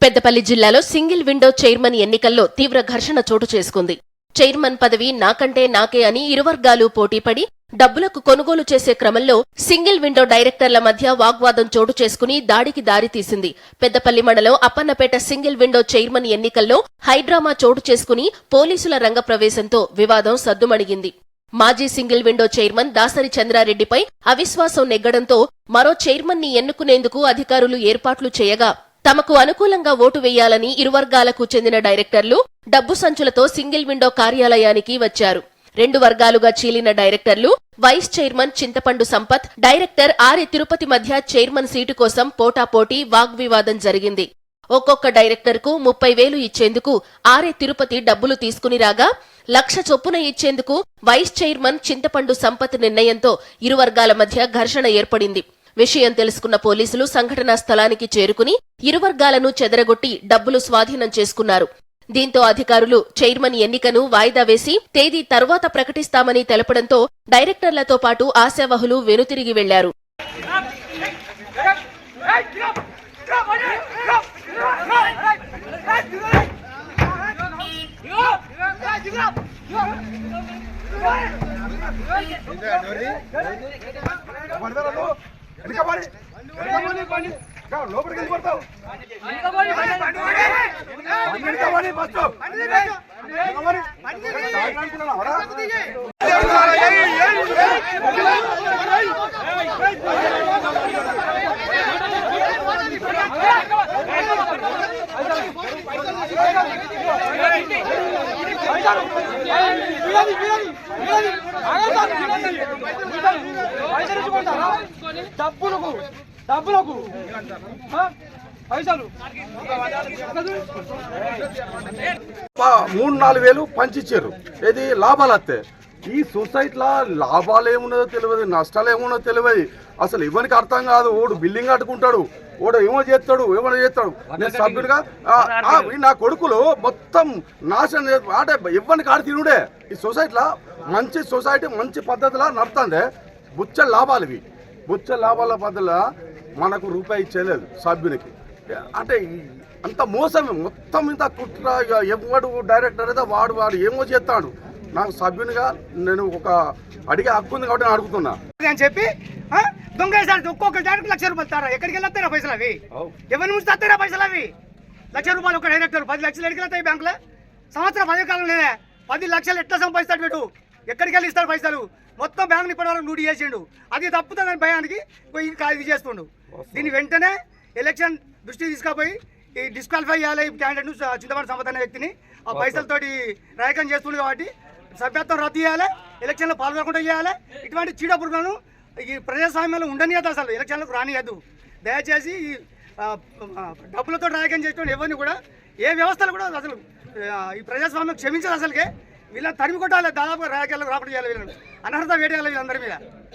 పెద్దపల్లి జిల్లాలో single window chairman ఎన్నికల్లో తీవ్ర ఘర్షణ చోటు చేసుకుంది. చైర్మన్ పదవి నాకంటే నాకే అని ఇరువర్గాలు పోటీపడి డబ్బులకు కొనుగోలు చేసే క్రమంలో సింగిల్ విండో డైరెక్టర్ల మధ్య వాగ్వాదం చోటు చేసుకుని దాడికి దారితీసింది పెద్దపల్లి మండలం అప్పన్నపేట సింగిల్ విండో చైర్మన్ ఎన్నికల్లో హైడ్రామా చోటు చేసుకుని పోలీసుల రంగప్రవేశంతో వివాదం సద్దుమణిగింది. మాజీ సింగిల్ విండో చైర్మన్ దాసరి చంద్రారెడ్డిపై అవిశ్వాసం నెగ్గడంతో మరో చైర్మన్ని ఎన్నుకునేందుకు అధికారులు ఏర్పాట్లు చేయగా తమకు అనుకూలంగా ఓటు వేయాలని ఇరు వర్గాలకు చెందిన డైరెక్టర్లు డబ్బు సంచులతో సింగిల్ విండో కార్యాలయానికి వచ్చారు. రెండు వర్గాలుగా చీలిన డైరెక్టర్లు వైస్ చైర్మన్ చింతపండు సంపత్ డైరెక్టర్ ఆర్ఎ తిరుపతి మధ్య చైర్మన్ సీటు కోసం పోటాపోటీ వాగ్వివాదం జరిగింది. ఒక్కొక్క డైరెక్టర్కు ముప్పై వేలు ఇచ్చేందుకు ఆర్ఏ తిరుపతి డబ్బులు తీసుకుని రాగా లక్ష చొప్పున ఇచ్చేందుకు వైస్ చైర్మన్ చింతపండు సంపత్ నిర్ణయంతో ఇరు వర్గాల మధ్య ఘర్షణ ఏర్పడింది. విషయం తెలుసుకున్న పోలీసులు సంఘటనా స్థలానికి చేరుకుని ఇరు వర్గాలను చెదరగొట్టి డబ్బులు స్వాధీనం చేసుకున్నారు దీంతో అధికారులు చైర్మన్ ఎన్నికను వాయిదా వేసి తేదీ తర్వాత ప్రకటిస్తామని తెలపడంతో డైరెక్టర్లతో పాటు ఆశావహులు వెనుతిరిగి వెళ్ళారు వెనకబడి వెనకబడి బండి లోపలికి వెళ్ళి కొడతావు వెనకబడి ఫస్ట్. వెనకబడి. డబ్బులకు డబ్బులకు పైసలు మూడు నాలుగు వేలు పంచిచ్చారు. ఇది లాభాలు వస్తాయి ఈ సొసైటీలో లాభాలు ఏమున్నదో తెలియదు నష్టాలు ఏమున్నదో తెలియదు. అసలు ఎవరికి అర్థం కాదు. ఓడు బిల్డింగ్ కట్టుకుంటాడు. ఓడు ఏమో చేస్తాడు ఏమో చేస్తాడు. నేను సభ్యుడిగా నా కొడుకులు మొత్తం నాశనం అంటే ఎవరికి ఆడ తినుడే. ఈ సొసైటీలో మంచి సొసైటీ మంచి పద్ధతిలో నడుతుంది. బుచ్చ లాభాలు ఇవి. బుచ్చ లాభాల పద్ధతిలో మనకు రూపాయి ఇచ్చేయలేదు సభ్యునికి. అంటే అంత మోసమే. మొత్తం ఇంత కుట్ర ఎవడు డైరెక్టర్ అయితే వాడు వాడు ఏమో చేస్తాడు. నాకు సభ్యునిగా నేను ఒక అడిగే హక్కు ఉంది కాబట్టి నేను అడుగుతున్నా. అని చెప్పి ఆ? ఒక్కొక్క డైరెక్టర్ లక్ష రూపాయలు తారా ఎక్కడికి వెళ్ళొస్తారా పైసలు అవి? ఎవరి నుంచి తస్తారా పైసలు అవి? లక్ష రూపాయలు ఒక డైరెక్టర్ పది లక్షలు ఎక్కడికి వెళ్తాయి బ్యాంకులో? సంవత్సరం పది కాలం నేనే పది లక్షలు ఎట్లా సంపాదిస్తాడు వీడు? ఎక్కడికి వెళ్ళి ఇస్తాడు పైసలు? మొత్తం బ్యాంక్ ఇప్పటి వరకు లూటీ చేసిండు. అది తప్పుతుందని భయానికి ఇగో ఇది చేస్తుండు. దీన్ని వెంటనే ఎలక్షన్ దృష్టి తీసుకుపోయి ఈ డిస్క్వాలిఫై చేయాలి ఈ క్యాండిడేట్ చింతపడి సంపద అనే వ్యక్తిని ఆ పైసలతోటి రాయకం చేస్తుండు కాబట్టి సభ్యత్వం రద్దు చేయాలి ఎలక్షన్లో పాల్గొనకుండా చేయాలి. ఇటువంటి చీడపురుగులను ఈ ప్రజాస్వామ్యంలో ఉండనియద్దు అసలు ఎలక్షన్లకు రానియద్దు. దయచేసి ఈ డబ్బులతో రాజకీయం చేసిన ఎవరిని కూడా ఏ వ్యవస్థలు కూడా అసలు ఈ ప్రజాస్వామ్యం క్షమించదు అసలుకే. వీళ్ళని తరిమి కొట్టాలి దాదాపుగా రాజకీయాలకు రాకుండా చేయాలి వీళ్ళని. అనర్హత వేటేయాలి వీళ్ళందరి మీద.